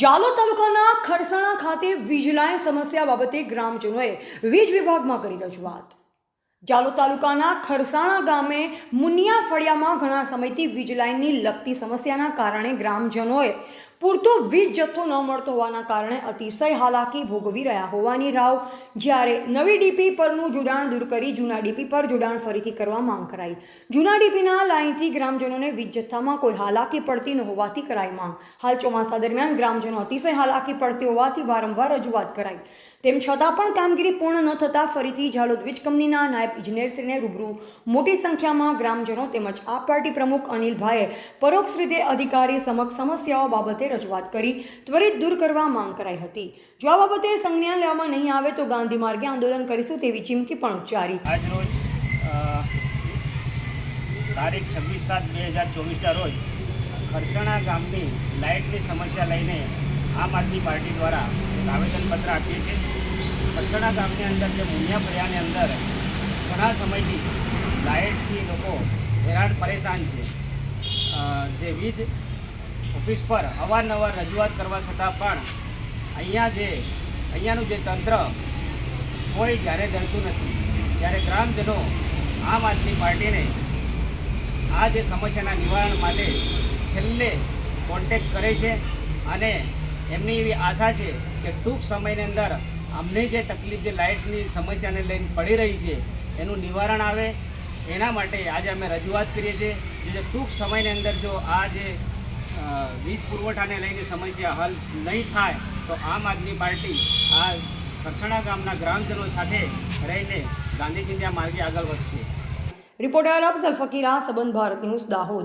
જાલોદ તાલુકાના ખરસાણા ખાતે વીજ સમસ્યા બાબતે ગ્રામજનોએ વીજ વિભાગમાં કરી રજૂઆત. જાલોદ તાલુકાના ખરસાણા ગામે મુનિયા ફળિયામાં ઘણા સમયથી વીજ લાઇનની લગતી સમસ્યાના કારણે ગ્રામજનોએ પૂરતો વીજ જથ્થો ન મળતો હોવાના કારણે અતિશય હાલાકી ભોગવી રહ્યા હોવાની રાવ, જ્યારે નવી ડીપી પરનું જોડાણ દૂર કરી જૂના ડીપી પર જોડાણ ફરીથી કરવા માંગ કરાઈ. જૂના ડીપીના લાઇનથી ગ્રામજનોને વીજ જથ્થામાં કોઈ હાલાકી પડતી ન હોવાથી કરાઈ માંગ. હાલ ચોમાસા દરમિયાન ગ્રામજનો અતિશય હાલાકી પડતી હોવાથી વારંવાર રજૂઆત કરાઈ. તેમ છતાં પણ કામગીરી પૂર્ણ ન થતાં ફરીથી ઝાલોદ વીજ કંપનીના નાયબ ઇજનેરશ્રીને રૂબરૂ મોટી સંખ્યામાં ગ્રામજનો તેમજ આ પાર્ટી પ્રમુખ અનિલભાઈએ પરોક્ષ રીતે અધિકારી સમક્ષ સમસ્યાઓ બાબતે રજૂઆત કરી, ત્વરિત દૂર કરવા માંગ કરાઈ હતી. જો આ બાબતે સંજ્ઞાન લેવામાં નહીં આવે તો ગાંધી માર્ગે આંદોલન કરીશું તેવી ચીમકી પણ ઉચ્ચારી. આજરોજ તારીખ છવ્વીસ સાત બે હજાર ચોવીસના રોજ ખરસાણા ગામની લાઇટની સમસ્યા લઈને આમ આદમી પાર્ટી દ્વારા આવેદનપત્ર આપીએ છીએ. ખરસાણા ગામની અંદર જે મુનિયા ફળિયાની અંદર ઘણા સમયથી લાઇટથી લોકો હેરાન પરેશાન છે. જે વીજ ઓફિસ પર અવારનવાર રજૂઆત કરવા છતાં પણ અહીંયા જે, અહીંયાનું જે તંત્ર કોઈ ક્યારે ધરતું નથી, ત્યારે ગ્રામજનો આમ આદમી પાર્ટીને આ જે સમસ્યાના નિવારણ માટે છેલ્લે કોન્ટેક કરે છે અને એમની એવી આશા છે કે ટૂંક સમયની અંદર અમને જે તકલીફ, જે લાઇટની સમસ્યાને લઈને પડી રહી છે, એનું નિવારણ આવે. એના માટે આજે અમે રજૂઆત કરીએ છીએ. જે ટૂંક સમયની અંદર જો આ જે વીજ પુરવઠાને લઈને સમસ્યા હલ નહીં થાય, તો આમ આદમી પાર્ટી આ કરસણા ગામના ગ્રામજનો સાથે રહીને ગાંધી ચિંધ્યા માર્ગે આગળ વધશે. રિપોર્ટર અફઝલ ફકીરા, સંબંધ ભારત ન્યૂઝ, દાહોદ.